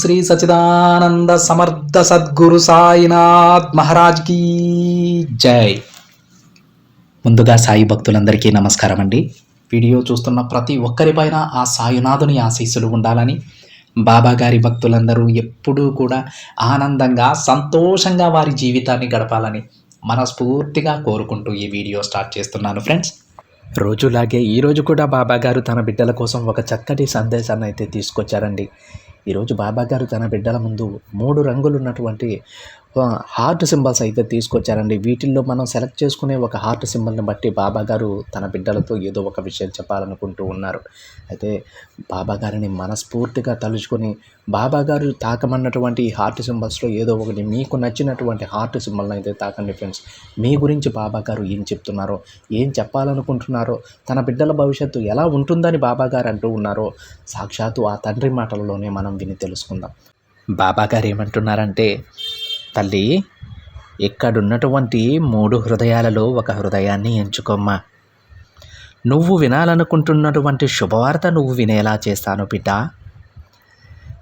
శ్రీ సచిదానంద సమర్థ సద్గురు సాయినాథ్ మహారాజ్ కీ జై. ముందుగా సాయి భక్తులందరికీ నమస్కారం అండి. వీడియో చూస్తున్న ప్రతి ఒక్కరిపైన ఆ సాయినాథుని ఆశీస్సులు ఉండాలని బాబా గారి భక్తులందరూ ఎప్పుడూ కూడా ఆనందంగా సంతోషంగా వారి జీవితాన్ని గడపాలని మనస్ఫూర్తిగా కోరుకుంటూ ఈ వీడియో స్టార్ట్ చేస్తున్నాను ఫ్రెండ్స్. రోజులాగే ఈరోజు కూడా బాబా గారు తన బిడ్డల కోసం ఒక చక్కటి సందేశాన్ని అయితే తీసుకొచ్చారండి. ఈరోజు బాబా గారు తన బిడ్డల ముందు మూడు రంగులు ఉన్నటువంటి హార్ట్ సింబల్స్ అయితే తీసుకొచ్చారండి. వీటిల్లో మనం సెలెక్ట్ చేసుకునే ఒక హార్ట్ సింబల్ని బట్టి బాబా గారు తన బిడ్డలతో ఏదో ఒక విషయం చెప్పాలనుకుంటూ ఉన్నారు. అయితే బాబా గారిని మనస్ఫూర్తిగా తలుచుకొని బాబా గారు తాకమన్నటువంటి ఈ హార్ట్ సింబల్స్లో ఏదో ఒకటి మీకు నచ్చినటువంటి హార్ట్ సింబల్ని అయితే తాకండి ఫ్రెండ్స్ మీ గురించి బాబా గారు ఏం చెప్తున్నారో ఏం చెప్పాలనుకుంటున్నారో తన బిడ్డల భవిష్యత్తు ఎలా ఉంటుందని బాబా గారు అంటూ ఉన్నారో సాక్షాత్తు ఆ తండ్రి మాటలలోనే మనం విని తెలుసుకుందాం. బాబా గారు ఏమంటున్నారంటే తల్లి ఇక్కడున్నటువంటి మూడు హృదయాలలో ఒక హృదయాన్ని ఎంచుకోమ్మా. నువ్వు వినాలనుకుంటున్నటువంటి శుభవార్త నువ్వు వినేలా చేస్తాను బిడ్డ.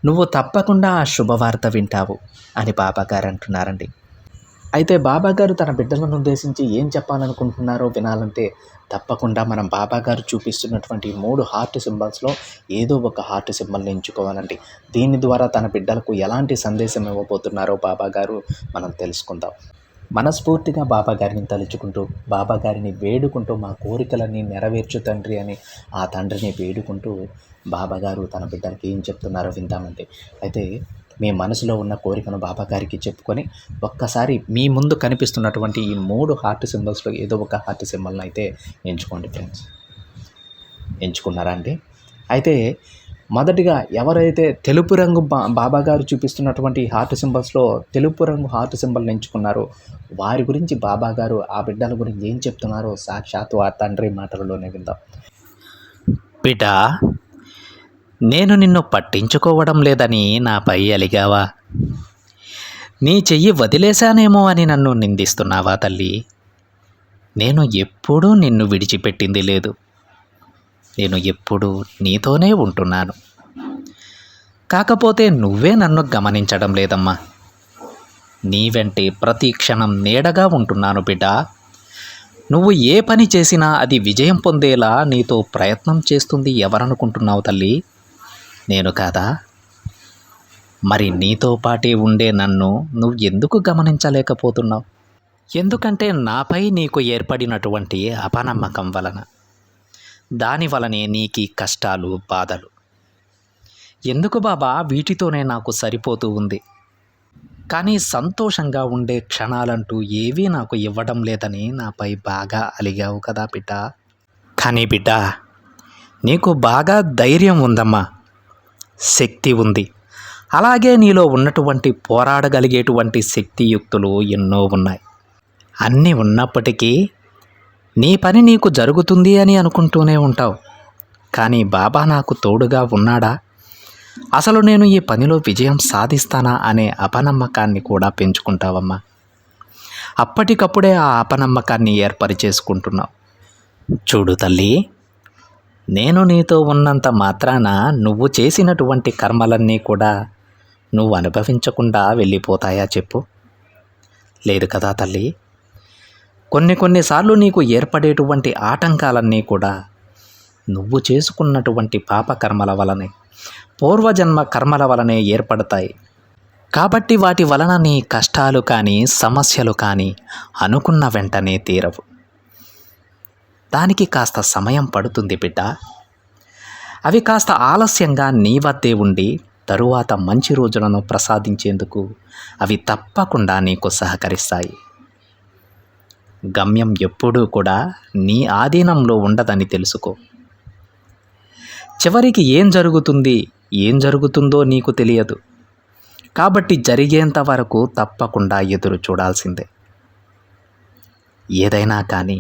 నువ్వు తప్పకుండా ఆ శుభవార్త వింటావు అని బాబాగారు అంటున్నారండి. అయితే బాబాగారు తన బిడ్డలను ఉద్దేశించి ఏం చెప్పాలనుకుంటున్నారో వినాలంటే తప్పకుండా మనం బాబాగారు చూపిస్తున్నటువంటి మూడు హార్ట్ సింబల్స్లో ఏదో ఒక హార్ట్ సింబల్ని ఎంచుకోవాలండి. దీని ద్వారా తన బిడ్డలకు ఎలాంటి సందేశం ఇవ్వబోతున్నారో బాబాగారు మనం తెలుసుకుందాం. మనస్ఫూర్తిగా బాబా గారిని తలుచుకుంటూ బాబా గారిని వేడుకుంటూ మా కోరికలన్నీ నెరవేర్చు తండ్రి అని ఆ తండ్రిని వేడుకుంటూ బాబా గారు తన బిడ్డలకి ఏం చెప్తున్నారో విందామండి. అయితే మీ మనసులో ఉన్న కోరికను బాబా గారికి చెప్పుకొని ఒక్కసారి మీ ముందు కనిపిస్తున్నటువంటి ఈ మూడు హార్ట్ సింబల్స్లో ఏదో ఒక హార్ట్ సింబల్ని అయితే ఎంచుకోండి ఫ్రెండ్స్ ఎంచుకున్నారా అండి? అయితే మొదటిగా ఎవరైతే తెలుపు రంగు బా బాబా గారు చూపిస్తున్నటువంటి హార్ట్ సింబల్స్లో తెలుపు రంగు హార్ట్ సింబల్ని ఎంచుకున్నారో వారి గురించి బాబా గారు ఆ బిడ్డల గురించి ఏం చెప్తున్నారో సాక్షాత్తు ఆ తండ్రి మాటలలోనే విందాం. బిడ్డ నేను నిన్ను పట్టించుకోవడం లేదని నాపై అలిగావా? నీ చెయ్యి వదిలేశానేమో అని నన్ను నిందిస్తున్నావా తల్లి? నేను ఎప్పుడూ నిన్ను విడిచిపెట్టింది లేదు. నేను ఎప్పుడూ నీతోనే ఉంటున్నాను. కాకపోతే నువ్వే నన్ను గమనించడం లేదమ్మా. నీ వెంటే ప్రతి క్షణం నీడగా ఉంటున్నాను బిడ్డ. నువ్వు ఏ పని చేసినా అది విజయం పొందేలా నీతో ప్రయత్నం చేస్తుంది ఎవరనుకుంటున్నావు తల్లి? నేను కాదా? మరి నీతో పాటే ఉండే నన్ను నువ్వు ఎందుకు గమనించలేకపోతున్నావు? ఎందుకంటే నాపై నీకు ఏర్పడినటువంటి అపనమ్మకం వలన. దాని వలనే నీకు కష్టాలు బాధలు. ఎందుకు బాబా? వీటితోనే నాకు సరిపోతూ ఉంది. కానీ సంతోషంగా ఉండే క్షణాలంటూ ఏవీ నాకు ఇవ్వడం లేదని నాపై బాగా అలిగావు కదా బిడ్డ. కానీ బిడ్డ నీకు బాగా ధైర్యం ఉందమ్మా. శక్తి ఉంది. అలాగే నీలో ఉన్నటువంటి పోరాడగలిగేటువంటి శక్తియుక్తులు ఎన్నో ఉన్నాయి. అన్నీ ఉన్నప్పటికీ నీ పని నీకు జరుగుతుంది అని అనుకుంటూనే ఉంటావు. కానీ బాబా నాకు తోడుగా ఉన్నాడా? అసలు నేను ఈ పనిలో విజయం సాధిస్తానా అనే అపనమ్మకాన్ని కూడా పెంచుకుంటావమ్మా. అప్పటికప్పుడే ఆ అపనమ్మకాన్ని ఏర్పరిచేసుకుంటున్నావు. చూడు తల్లి నేను నీతో ఉన్నంత మాత్రాన నువ్వు చేసినటువంటి కర్మలన్నీ కూడా నువ్వు అనుభవించకుండా వెళ్ళిపోతాయా చెప్పు. లేదు కదా తల్లి. కొన్ని కొన్నిసార్లు నీకు ఏర్పడేటువంటి ఆటంకాలన్నీ కూడా నువ్వు చేసుకున్నటువంటి పాపకర్మల వలనే పూర్వజన్మ కర్మల వలనే ఏర్పడతాయి. కాబట్టి వాటి వలన నీ కష్టాలు కానీ సమస్యలు కానీ అనుకున్న వెంటనే తీరవు. దానికి కాస్త సమయం పడుతుంది బిడ్డ. అవి కాస్త ఆలస్యంగా నీ వద్దే ఉండి తరువాత మంచి రోజులను ప్రసాదించేందుకు అవి తప్పకుండా నీకు సహకరిస్తాయి. గమ్యం ఎప్పుడూ కూడా నీ ఆధీనంలో ఉండదని తెలుసుకో. చివరికి ఏం జరుగుతుంది ఏం జరుగుతుందో నీకు తెలియదు. కాబట్టి జరిగేంత వరకు తప్పకుండా ఎదురు చూడాల్సిందే. ఏదైనా కానీ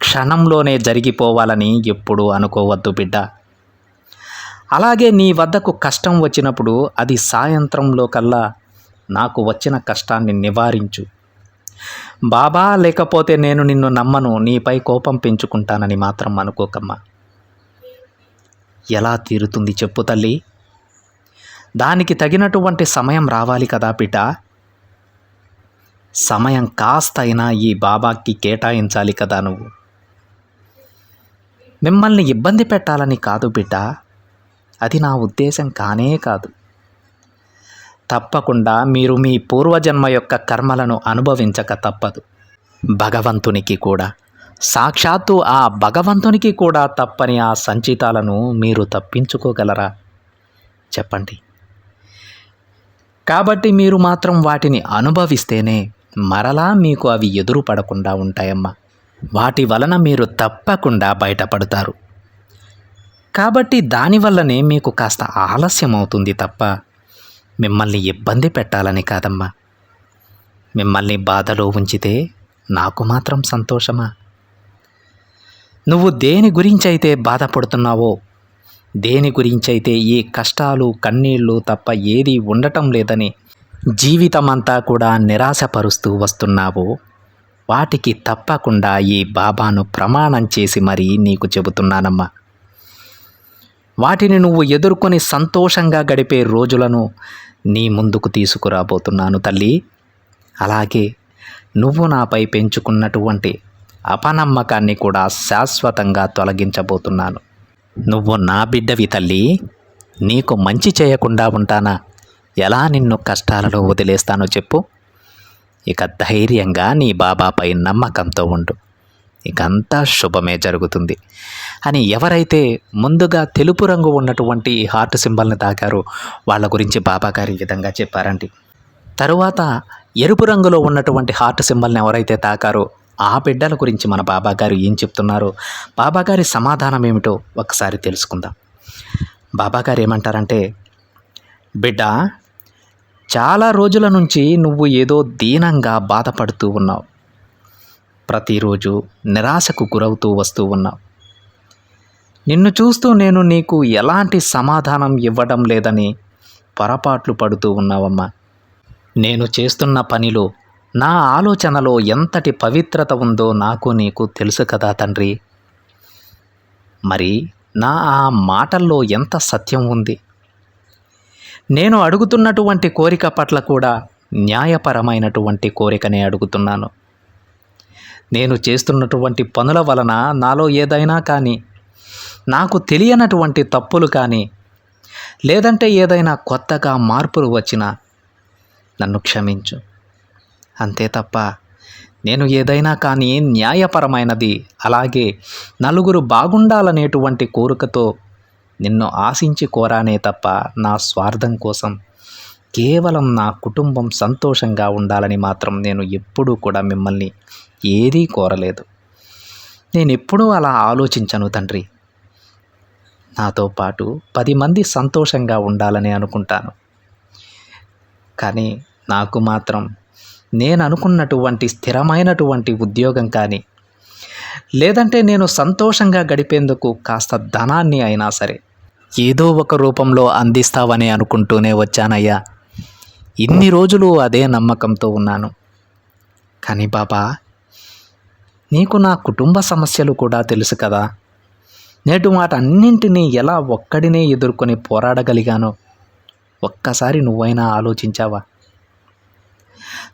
క్షణంలోనే జరిగిపోవాలని ఎప్పుడు అనుకోవద్దు బిడ్డ. అలాగే నీ వద్దకు కష్టం వచ్చినప్పుడు అది సాయంత్రంలో కల్లా నాకు వచ్చిన కష్టాన్ని నివారించు. బాబా లేకపోతే నేను నిన్ను నమ్మను నీపై కోపం పెంచుకుంటానని మాత్రం అనుకోకమ్మా. ఎలా తీరుతుంది చెప్పు తల్లి. దానికి తగినటువంటి సమయం రావాలి కదా బిడ్డ. సమయం కాస్త అయినా ఈ బాబాకి కేటాయించాలి కదా నువ్వు. మిమ్మల్ని ఇబ్బంది పెట్టాలని కాదు బిడ్డ. అది నా ఉద్దేశం కానే కాదు. తప్పకుండా మీరు మీ పూర్వజన్మ యొక్క కర్మలను అనుభవించక తప్పదు. భగవంతునికి కూడా. సాక్షాత్తు ఆ భగవంతునికి కూడా తప్పని ఆ సంచితాలను మీరు తప్పించుకోగలరా? చెప్పండి. కాబట్టి మీరు మాత్రం వాటిని అనుభవిస్తేనే మరలా మీకు అవి ఎదురు పడకుండా ఉంటాయమ్మా. వాటి వలన మీరు తప్పకుండా బయటపడతారు. కాబట్టి దానివల్లనే మీకు కాస్త ఆలస్యం అవుతుంది తప్ప మిమ్మల్ని ఇబ్బంది పెట్టాలని కాదమ్మా. మిమ్మల్ని బాధలో ఉంచితే నాకు మాత్రం సంతోషమా? నువ్వు దేని గురించి అయితే బాధపడుతున్నావో దేని గురించైతే ఈ కష్టాలు కన్నీళ్ళు తప్ప ఏది ఉండటం లేదని జీవితమంతా కూడా నిరాశపరుస్తూ వస్తున్నావో వాటికి తప్పకుండా ఈ బాబాను ప్రమాణం చేసి మరీ నీకు చెబుతున్నానమ్మా. వాటిని నువ్వు ఎదుర్కొని సంతోషంగా గడిపే రోజులను నీ ముందుకు తీసుకురాబోతున్నాను తల్లి. అలాగే నువ్వు నాపై పెంచుకున్నటువంటి అపనమ్మకాన్ని కూడా శాశ్వతంగా తొలగించబోతున్నాను. నువ్వు నా బిడ్డవి తల్లి. నీకు మంచి చేయకుండా ఉంటానా? ఎలా నిన్ను కష్టాలలో వదిలేస్తానో చెప్పు. ఇక ధైర్యంగా నీ బాబాపై నమ్మకంతో ఉండు. ఇకంతా శుభమే జరుగుతుంది. అని ఎవరైతే ముందుగా తెలుపు రంగు ఉన్నటువంటి హార్ట్ సింబల్ని తాకారో వాళ్ళ గురించి బాబా గారు ఈ విధంగా చెప్పారండి. తరువాత ఎరుపు రంగులో ఉన్నటువంటి హార్ట్ సింబల్ని ఎవరైతే తాకారో ఆ బిడ్డల గురించి మన బాబా గారు ఏం చెప్తున్నారో బాబా గారి సమాధానం ఏమిటో ఒకసారి తెలుసుకుందాం. బాబా గారు ఏమంటారంటే బిడ్డ చాలా రోజుల నుంచి నువ్వు ఏదో దీనంగా బాధపడుతూ ఉన్నావు. ప్రతిరోజు నిరాశకు గురవుతూ వస్తూ ఉన్నావు. నిన్ను చూస్తూ నేను నీకు ఎలాంటి సమాధానం ఇవ్వడం లేదని పొరపాట్లు పడుతూ ఉన్నావమ్మా. నేను చేస్తున్న పనిలో నా ఆలోచనలో ఎంతటి పవిత్రత ఉందో నాకు నీకు తెలుసు కదా తండ్రి. మరి నా ఆ మాటల్లో ఎంత సత్యం ఉంది? నేను అడుగుతున్నటువంటి కోరిక పట్ల కూడా న్యాయపరమైనటువంటి కోరికనే అడుగుతున్నాను. నేను చేస్తున్నటువంటి పనుల వలన నాలో ఏదైనా కానీ నాకు తెలియనటువంటి తప్పులు కానీ లేదంటే ఏదైనా కొత్తగా మార్పులు వచ్చినా నన్ను క్షమించు. అంతే తప్ప నేను ఏదైనా కానీ న్యాయపరమైనది అలాగే నలుగురు బాగుండాలనేటువంటి కోరికతో నిన్ను ఆశించి కోరానే తప్ప నా స్వార్థం కోసం కేవలం నా కుటుంబం సంతోషంగా ఉండాలని మాత్రం నేను ఎప్పుడూ కూడా మిమ్మల్ని ఏదీ కోరలేదు. నేను ఎప్పుడూ అలా ఆలోచించను తండ్రి. నాతో పాటు పది మంది సంతోషంగా ఉండాలని అనుకుంటాను. కానీ నాకు మాత్రం నేను అనుకున్నటువంటి స్థిరమైనటువంటి ఉద్యోగం కానీ లేదంటే నేను సంతోషంగా గడిపేందుకు కాస్త ధనాన్ని అయినా సరే ఏదో ఒక రూపంలో అందిస్తావని అనుకుంటూనే వచ్చానయ్యా. ఇన్ని రోజులు అదే నమ్మకంతో ఉన్నాను. కానీ బాబా నీకు నా కుటుంబ సమస్యలు కూడా తెలుసు కదా. నేటి వాటన్నింటినీ ఎలా ఒక్కడినే ఎదుర్కొని పోరాడగలిగానో ఒక్కసారి నువ్వైనా ఆలోచించావా?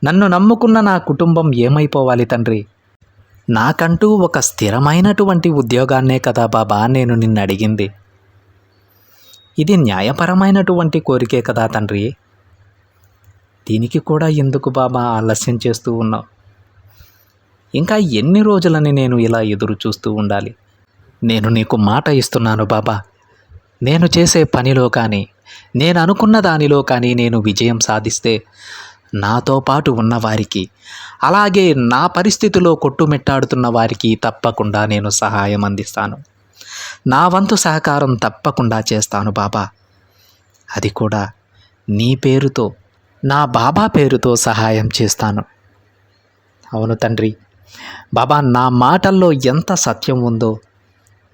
నన్ను నమ్ముకున్న నా కుటుంబం ఏమైపోవాలి తండ్రి? నాకంటూ ఒక స్థిరమైనటువంటి ఉద్యోగాన్నే కదా బాబా నేను నిన్ను అడిగింది ఇది న్యాయపరమైనటువంటి కోరికే కదా తండ్రి. దీనికి కూడా ఎందుకు బాబా ఆలస్యం చేస్తూ ఉన్నావు? ఇంకా ఎన్ని రోజులని నేను ఇలా ఎదురు చూస్తూ ఉండాలి? నేను నీకు మాట ఇస్తున్నాను బాబా. నేను చేసే పనిలో కానీ నేను అనుకున్న దానిలో కానీ నేను విజయం సాధిస్తే నాతో పాటు ఉన్నవారికి అలాగే నా పరిస్థితిలో కొట్టుమిట్టాడుతున్న వారికి తప్పకుండా నేను సహాయం అందిస్తాను. నా వంతు సహకారం తప్పకుండా చేస్తాను బాబా. అది కూడా నీ పేరుతో నా బాబా పేరుతో సహాయం చేస్తాను. అవును తండ్రి బాబా నా మాటల్లో ఎంత సత్యం ఉందో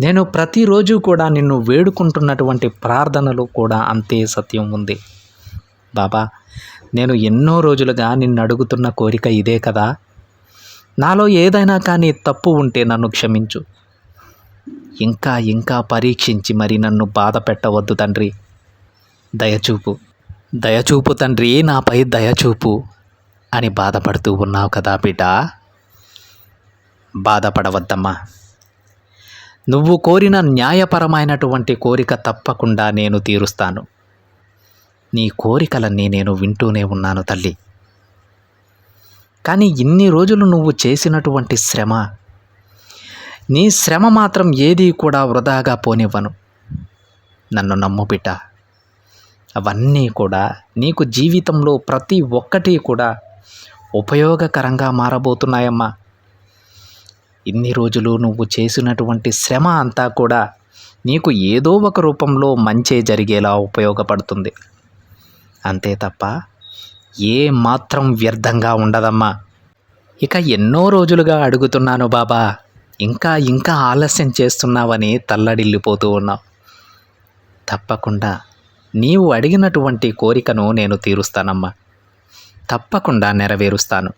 నేను ప్రతిరోజు కూడా నిన్ను వేడుకుంటున్నటువంటి ప్రార్థనలు కూడా అంతే సత్యం ఉంది. బాబా నేను ఎన్నో రోజులుగా నిన్ను అడుగుతున్న కోరిక ఇదే కదా. నాలో ఏదైనా కానీ తప్పు ఉంటే నన్ను క్షమించు. ఇంకా ఇంకా పరీక్షించి మరి నన్ను బాధ పెట్టవద్దు తండ్రి. దయచూపు. దయచూపు తండ్రి నాపై దయచూపు అని బాధపడుతూ ఉన్నావు కదా బిడ్డ. బాధపడవద్దమ్మా. నువ్వు కోరిన న్యాయపరమైనటువంటి కోరిక తప్పకుండా నేను తీరుస్తాను. నీ కోరికలన్నీ నేను వింటూనే ఉన్నాను తల్లి. కానీ ఇన్ని రోజులు నువ్వు చేసినటువంటి శ్రమ నీ శ్రమ మాత్రం ఏదీ కూడా వృధాగా పోనివ్వను. నన్ను నమ్ము బిడ్డ. అవన్నీ కూడా నీకు జీవితంలో ప్రతి ఒక్కటి కూడా ఉపయోగకరంగా మారబోతున్నాయమ్మా. ఇన్ని రోజులు నువ్వు చేసినటువంటి శ్రమ అంతా కూడా నీకు ఏదో ఒక రూపంలో మంచే జరిగేలా ఉపయోగపడుతుంది. అంతే తప్ప ఏ మాత్రం వ్యర్థంగా ఉండదమ్మా. ఇక ఎన్నో రోజులుగా అడుగుతున్నాను బాబా. ఇంకా ఇంకా ఆలస్యం చేస్తున్నావని తల్లడిల్లిపోతూ ఉన్నావు. తప్పకుండా నీవు అడిగినటువంటి కోరికను నేను తీరుస్తానమ్మా. తప్పకుండా నెరవేరుస్తాను.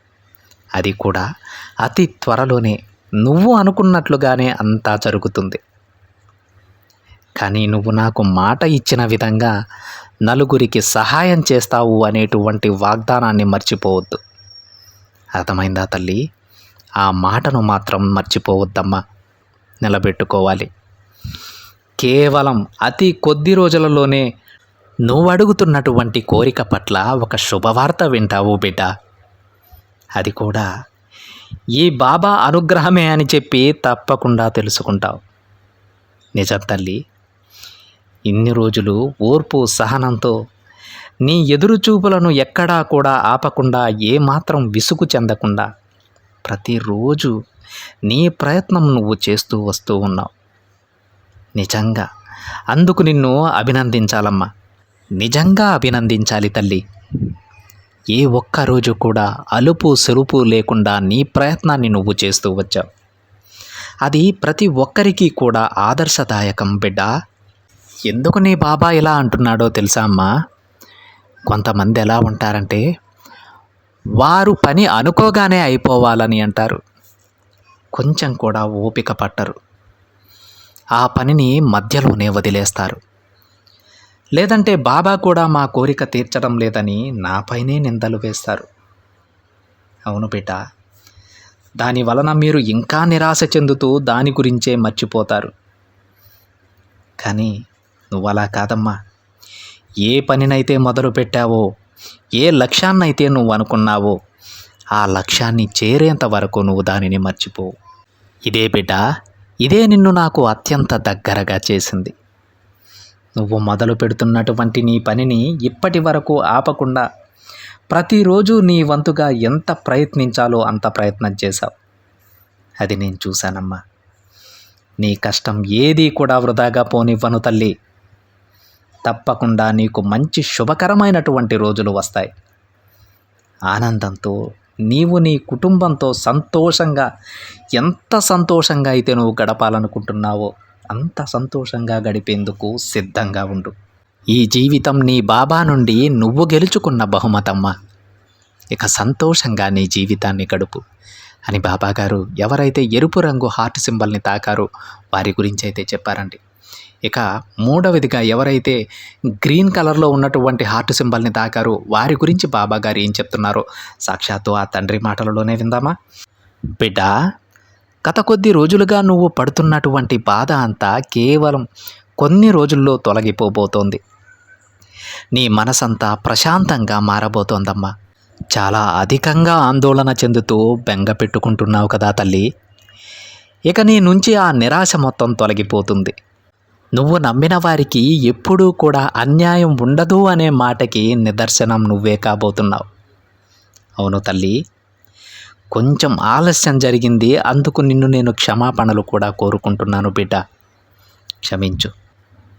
అది కూడా అతి త్వరలోనే. నువ్వు అనుకున్నట్లుగానే అంతా జరుగుతుంది. కానీ నువ్వు నాకు మాట ఇచ్చిన విధంగా నలుగురికి సహాయం చేస్తావు అనేటువంటి వాగ్దానాన్ని మర్చిపోవద్దు. అర్థమైందా తల్లి? ఆ మాటను మాత్రం మర్చిపోవద్దమ్మా. నిలబెట్టుకోవాలి. కేవలం అతి కొద్ది రోజులలోనే నువ్వు అడుగుతున్నటువంటి కోరిక పట్ల ఒక శుభవార్త వింటావు బిడ్డ. అది కూడా ఈ బాబా అనుగ్రహమే అని చెప్పి తప్పకుండా తెలుసుకుంటావు. నిజం తల్లి ఇన్ని రోజులు ఓర్పు సహనంతో నీ ఎదురుచూపులను ఎక్కడా కూడా ఆపకుండా ఏమాత్రం విసుగు చెందకుండా ప్రతిరోజు నీ ప్రయత్నం నువ్వు చేస్తూ వస్తూ ఉన్నావు. నిజంగా. అందుకు నిన్ను అభినందించాలమ్మా. నిజంగా అభినందించాలి తల్లి. ఏ ఒక్క రోజు కూడా అలుపు సెలుపు లేకుండా నీ ప్రయత్నాన్ని నువ్వు చేస్తూ వచ్చావు. అది ప్రతి ఒక్కరికి కూడా ఆదర్శదాయకం బిడ్డ. ఎందుకు నీ బాబా ఇలా అంటున్నాడో తెలుసా అమ్మా? కొంతమంది ఎలా ఉంటారంటే వారు పని అనుకోగానే అయిపోవాలని అంటారు. కొంచెం కూడా ఓపిక పట్టరు. ఆ పనిని మధ్యలోనే వదిలేస్తారు. లేదంటే బాబా కూడా మా కోరిక తీర్చడం లేదని నాపైనే నిందలు వేస్తారు. అవును బిడ్డ దాని వలన మీరు ఇంకా నిరాశ చెందుతూ దాని గురించే మర్చిపోతారు. కానీ నువ్వు అలా కాదమ్మా. ఏ పనినైతే మొదలు పెట్టావో ఏ లక్ష్యాన్నైతే నువ్వు అనుకున్నావో ఆ లక్ష్యాన్ని చేరేంత వరకు నువ్వు దానిని మర్చిపోవు ఇదే బిడ్డ ఇదే నిన్ను నాకు అత్యంత దగ్గరగా చేసింది. నువ్వు మొదలు పెడుతున్నటువంటి నీ పనిని ఇప్పటి వరకు ఆపకుండా ప్రతిరోజు నీ వంతుగా ఎంత ప్రయత్నించాలో అంత ప్రయత్నం చేశావు. అది నేను చూశానమ్మా. నీ కష్టం ఏదీ కూడా వృధాగా పోనివ్వను తల్లి. తప్పకుండా నీకు మంచి శుభకరమైనటువంటి రోజులు వస్తాయి. ఆనందంతో నీవు నీ కుటుంబంతో సంతోషంగా ఎంత సంతోషంగా అయితే నువ్వు గడపాలనుకుంటున్నావో అంత సంతోషంగా గడిపేందుకు సిద్ధంగా ఉండు. ఈ జీవితం నీ బాబా నుండి నువ్వు గెలుచుకున్న బహుమతమ్మ. ఇక సంతోషంగా నీ జీవితాన్ని గడుపు. అని బాబాగారు ఎవరైతే ఎరుపు రంగు హార్ట్ సింబల్ని తాకారో వారి గురించి అయితే చెప్పారండి. ఇక మూడవదిగా ఎవరైతే గ్రీన్ కలర్లో ఉన్నటువంటి హార్ట్ సింబల్ని తాకారో వారి గురించి బాబా గారు ఏం చెప్తున్నారో? సాక్షాత్తు ఆ తండ్రి మాటలలోనే విందామా? బిడ్డ గత కొద్ది రోజులుగా నువ్వు పడుతున్నటువంటి బాధ అంతా కేవలం కొన్ని రోజుల్లో తొలగిపోబోతోంది. నీ మనసంతా ప్రశాంతంగా మారబోతోందమ్మా. చాలా అధికంగా ఆందోళన చెందుతూ బెంగ పెట్టుకుంటున్నావు కదా తల్లి. ఇక నీ నుంచి ఆ నిరాశ మొత్తం తొలగిపోతుంది. నువ్వు నమ్మిన వారికి ఎప్పుడూ కూడా అన్యాయం ఉండదు అనే మాటకి నిదర్శనం నువ్వే కాబోతున్నావు. అవును తల్లి కొంచెం ఆలస్యం జరిగింది అందుకు నిన్ను నేను క్షమాపణలు కూడా కోరుకుంటున్నాను బిడ్డ. క్షమించు.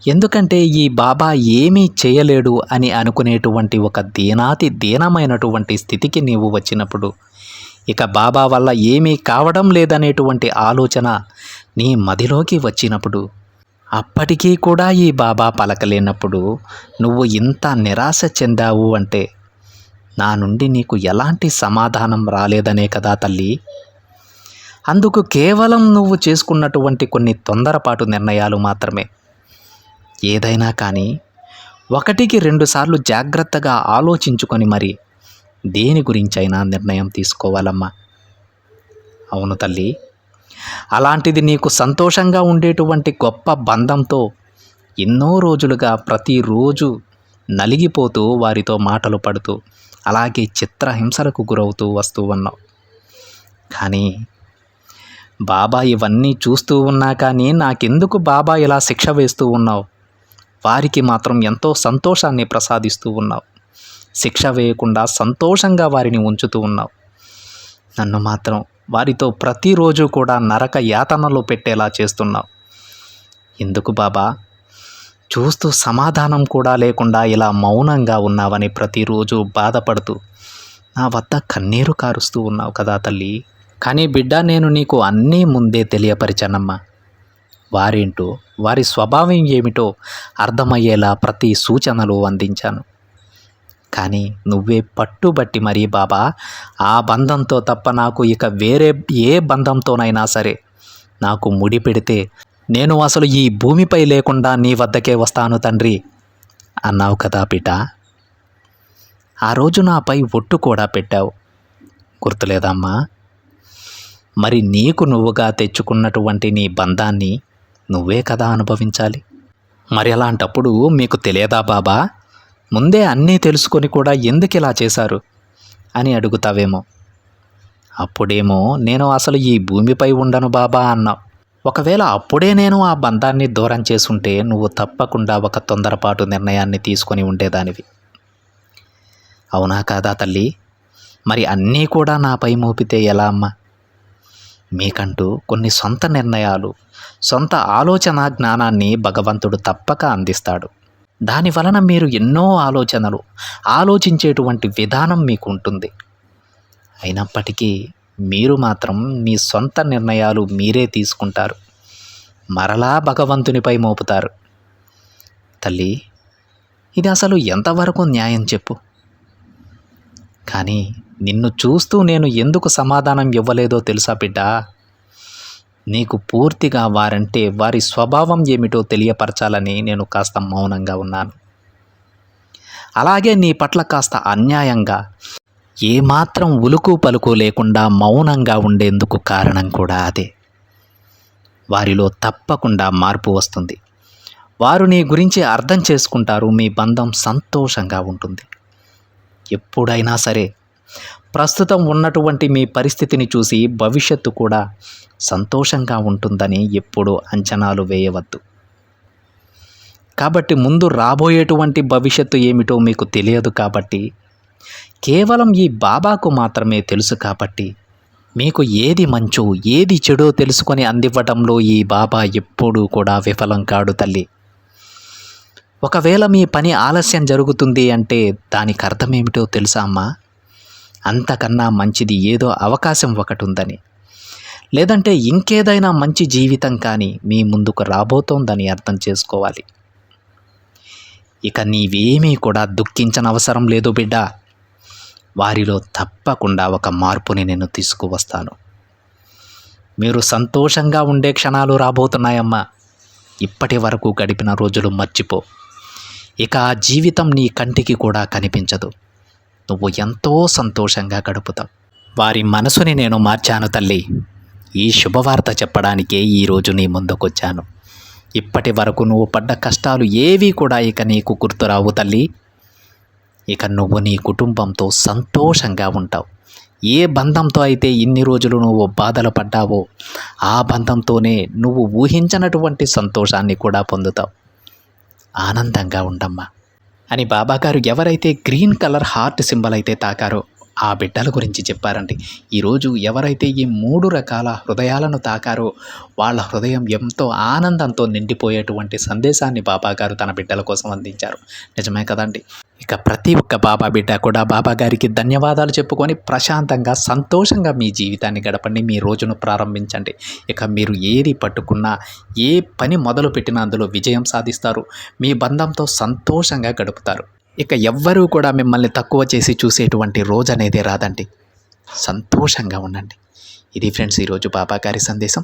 ఎందుకంటే ఈ బాబా ఏమీ చేయలేడు అని అనుకునేటువంటి ఒక దీనాతి దీనమైనటువంటి స్థితికి నీవు వచ్చినప్పుడు ఇక బాబా వల్ల ఏమీ కావడం లేదనేటువంటి ఆలోచన నీ మదిలోకి వచ్చినప్పుడు అప్పటికీ కూడా ఈ బాబా పలకలేనప్పుడు నువ్వు ఇంత నిరాశ చెందావు అంటే నా నుండి నీకు ఎలాంటి సమాధానం రాలేదనే కదా తల్లి. అందుకు కేవలం నువ్వు చేసుకున్నటువంటి కొన్ని తొందరపాటు నిర్ణయాలు మాత్రమే. ఏదైనా కానీ ఒకటికి రెండుసార్లు జాగ్రత్తగా ఆలోచించుకొని మరి దేని గురించైనా నిర్ణయం తీసుకోవాలమ్మా. అవును తల్లి. అలాంటిది నీకు సంతోషంగా ఉండేటువంటి గొప్ప బంధంతో ఎన్నో రోజులుగా ప్రతిరోజు నలిగిపోతూ వారితో మాటలు పడుతూ అలాగే చిత్రహింసలకు గురవుతూ వస్తూ ఉన్నావు. కానీ బాబా ఇవన్నీ చూస్తూ ఉన్నా కానీ నాకెందుకు బాబా ఇలా శిక్ష వేస్తూ ఉన్నావు? వారికి మాత్రం ఎంతో సంతోషాన్ని ప్రసాదిస్తూ ఉన్నావు. శిక్ష వేయకుండా సంతోషంగా వారిని ఉంచుతూ ఉన్నావు. నన్ను మాత్రం వారితో ప్రతిరోజు కూడా నరక యాతనలో పెట్టేలా చేస్తున్నావు. ఎందుకు బాబా? చూస్తూ సమాధానం కూడా లేకుండా ఇలా మౌనంగా ఉన్నావని ప్రతిరోజు బాధపడుతూ నా వద్ద కన్నీరు కారుస్తూ ఉన్నావు కదా తల్లి. కానీ బిడ్డ నేను నీకు అన్నీ ముందే తెలియపరిచానమ్మా. వారేంటో వారి స్వభావం ఏమిటో అర్థమయ్యేలా ప్రతి సూచనలు అందించాను. కానీ నువ్వే పట్టుబట్టి మరీ బాబా ఆ బంధంతో తప్ప నాకు ఇక వేరే ఏ బంధంతోనైనా సరే. నాకు ముడి పెడితే నేను అసలు ఈ భూమిపై లేకుండా నీ వద్దకే వస్తాను తండ్రి అన్నావు కదా బిడ్డ ఆ రోజు నాపై ఒట్టు కూడా పెట్టావు. గుర్తులేదమ్మా? మరి నీకు నువ్వుగా తెచ్చుకున్నటువంటి నీ బంధాన్ని నువ్వే కదా అనుభవించాలి. మరి అలాంటప్పుడు మీకు తెలియదా బాబా? ముందే అన్నీ తెలుసుకొని కూడా ఎందుకు ఇలా చేశారు? అని అడుగుతావేమో. అప్పుడేమో నేను అసలు ఈ భూమిపై ఉండను బాబా అన్నావు. ఒకవేళ అప్పుడే నేను ఆ బంధాన్ని దూరం చేసుంటే నువ్వు తప్పకుండా ఒక తొందరపాటు నిర్ణయాన్ని తీసుకొని ఉండేదానివి. అవునా కాదా తల్లి? మరి అన్నీ కూడా నాపై మోపితే ఎలా అమ్మా? మీకంటూ కొన్ని సొంత నిర్ణయాలు సొంత ఆలోచన జ్ఞానాన్ని భగవంతుడు తప్పక అందిస్తాడు. దాని వలన మీరు ఎన్నో ఆలోచనలు ఆలోచించేటువంటి విధానం మీకు ఉంటుంది అయినప్పటికీ మీరు మాత్రం మీ సొంత నిర్ణయాలు మీరే తీసుకుంటారు. మరలా భగవంతునిపై మోపుతారు. తల్లి ఇది అసలు ఎంతవరకు న్యాయం చెప్పు? కానీ నిన్ను చూస్తూ నేను ఎందుకు సమాధానం ఇవ్వలేదో తెలుసా బిడ్డా? నీకు పూర్తిగా వారంటే వారి స్వభావం ఏమిటో తెలియపరచాలని నేను కాస్త మౌనంగా ఉన్నాను. అలాగే నీ పట్ల కాస్త అన్యాయంగా ఏమాత్రం ఉలుకు పలుకు లేకుండా మౌనంగా ఉండేందుకు కారణం కూడా అదే. వారిలో తప్పకుండా మార్పు వస్తుంది. వారు నీ గురించి అర్థం చేసుకుంటారు మీ బంధం సంతోషంగా ఉంటుంది. ఎప్పుడైనా సరే ప్రస్తుతం ఉన్నటువంటి మీ పరిస్థితిని చూసి భవిష్యత్తు కూడా సంతోషంగా ఉంటుందని ఎప్పుడూ అంచనాలు వేయవద్దు. కాబట్టి ముందు రాబోయేటువంటి భవిష్యత్తు ఏమిటో మీకు తెలియదు కాబట్టి కేవలం ఈ బాబాకు మాత్రమే తెలుసు కాబట్టి మీకు ఏది మంచో ఏది చెడో తెలుసుకొని అందివ్వడంలో ఈ బాబా ఎప్పుడూ కూడా విఫలం కాడు తల్లి. ఒకవేళ మీ పని ఆలస్యం జరుగుతుంది అంటే దానికి అర్థం ఏమిటో తెలుసా అమ్మా? అంతకన్నా మంచిది ఏదో అవకాశం ఒకటి ఉందని లేదంటే ఇంకేదైనా మంచి జీవితం కానీ మీ ముందుకు రాబోతోందని అర్థం చేసుకోవాలి. ఇక నీవేమీ కూడా దుఃఖించనవసరం లేదు బిడ్డ. వారిలో తప్పకుండా ఒక మార్పుని నేను తీసుకువస్తాను. మీరు సంతోషంగా ఉండే క్షణాలు రాబోతున్నాయమ్మా. ఇప్పటి వరకు గడిపిన రోజులు మర్చిపో. ఇక ఆ జీవితం నీ కంటికి కూడా కనిపించదు. నువ్వు ఎంతో సంతోషంగా గడుపుతావు. వారి మనసుని నేను మార్చాను తల్లి. ఈ శుభవార్త చెప్పడానికే ఈరోజు నీ ముందుకొచ్చాను. ఇప్పటి వరకు నువ్వు పడ్డ కష్టాలు ఏవీ కూడా ఇక నీకు గుర్తురావు తల్లి. ఇక నువ్వు నీ కుటుంబంతో సంతోషంగా ఉంటావు. ఏ బంధంతో అయితే ఇన్ని రోజులు నువ్వు బాధలు పడ్డావో ఆ బంధంతోనే నువ్వు ఊహించినటువంటి సంతోషాన్ని కూడా పొందుతావు. ఆనందంగా ఉండమ్మా. అని బాబాగారు ఎవరైతే గ్రీన్ కలర్ హార్ట్ సింబల్ అయితే తాకారో ఆ బిడ్డల గురించి చెప్పారండి ఈరోజు ఎవరైతే ఈ మూడు రకాల హృదయాలను తాకారో వాళ్ళ హృదయం ఎంతో ఆనందంతో నిండిపోయేటువంటి సందేశాన్ని బాబాగారు తన బిడ్డల కోసం అందించారు. నిజమే కదండి? ఇక ప్రతి ఒక్క బాబా బిడ్డ కూడా బాబా గారికి ధన్యవాదాలు చెప్పుకొని ప్రశాంతంగా సంతోషంగా మీ జీవితాన్ని గడపండి మీ రోజును ప్రారంభించండి. ఇక మీరు ఏది పట్టుకున్నా ఏ పని మొదలు పెట్టినా అందులో విజయం సాధిస్తారు. మీ బంధంతో సంతోషంగా గడుపుతారు. ఇక ఎవ్వరూ కూడా మిమ్మల్ని తక్కువ చేసి చూసేటువంటి రోజు అనేది రాదండి. సంతోషంగా ఉండండి. ఇది ఫ్రెండ్స్ ఈరోజు బాబా గారి సందేశం.